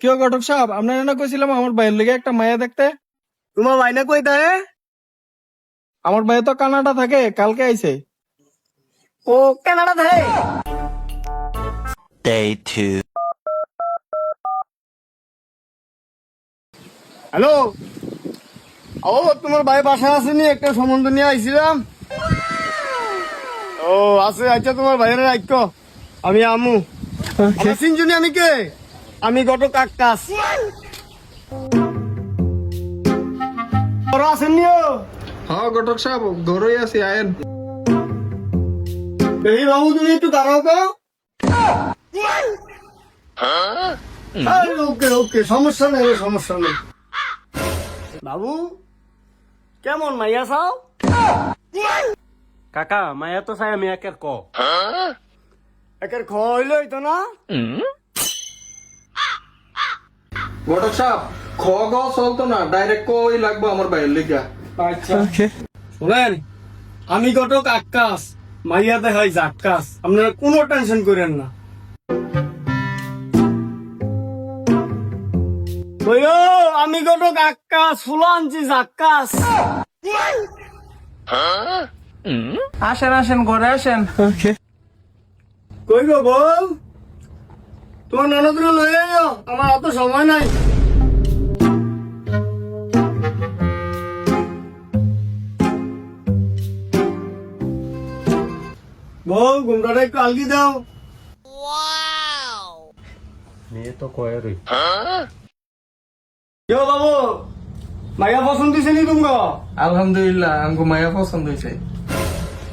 কেউ ঘটক সাহেব? আপনার এনে কইছিলাম আমার ভাইয়ের লেগে একটা মায়া দেখতে। তোমার মাইনা কই আমার ভাই তো কানাডা থাকে কালকে আইছে। ও কানাডা থাকে? Day two. হ্যালো ও তোমার ভাই বাসা আসেনি একটা সম্বন্ধ নিয়ে আইছিলাম। ও আছে আচ্ছা তোমার ভাইয়ের রাখো আমি আমু। চিনজুনি আমি কে? আমি গত আসেননি হ্যাঁ ঘটক সাহেব ঘরই আছি আয়েন। এই বাবু তুমি একটু দাঁড়াও তো। ওকে ওকে সমস্যা নেই সমস্যা নেই। বাবু কেমন মাইয়া চাও কাকা মায়া তো চাই আমি একের ক। একের খইলে হইতো না? ঘটক সাহেব খ গ চলতো না ডাইরেক্ট কই লাগবে আমার আচ্ছা। শুনেন আমি গটক আকাশ মাইয়া দেখাই জাক্কাস আপনারা কোনো টেনশন করেন না। আমি গটক আকাশ ফুল আনছি জাক্কাস আসেন আসেন ঘরে আসেন। কই গো বল? তোমার ননদরে লই আইও আমার অত সময় নাই। ঘুমটাটা একটু আলগি দাও। মেয়ে তো কয়ে রই। কেউ বাবু? মাইয়া পছন্দ দিছে নি তুমি আলহামদুলিল্লাহ আমাকে মায়া পছন্দ হয়েছে।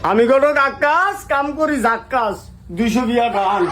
আমি গটক আকাশ কাম করি জাক্কাস দুইশো বিয়া গান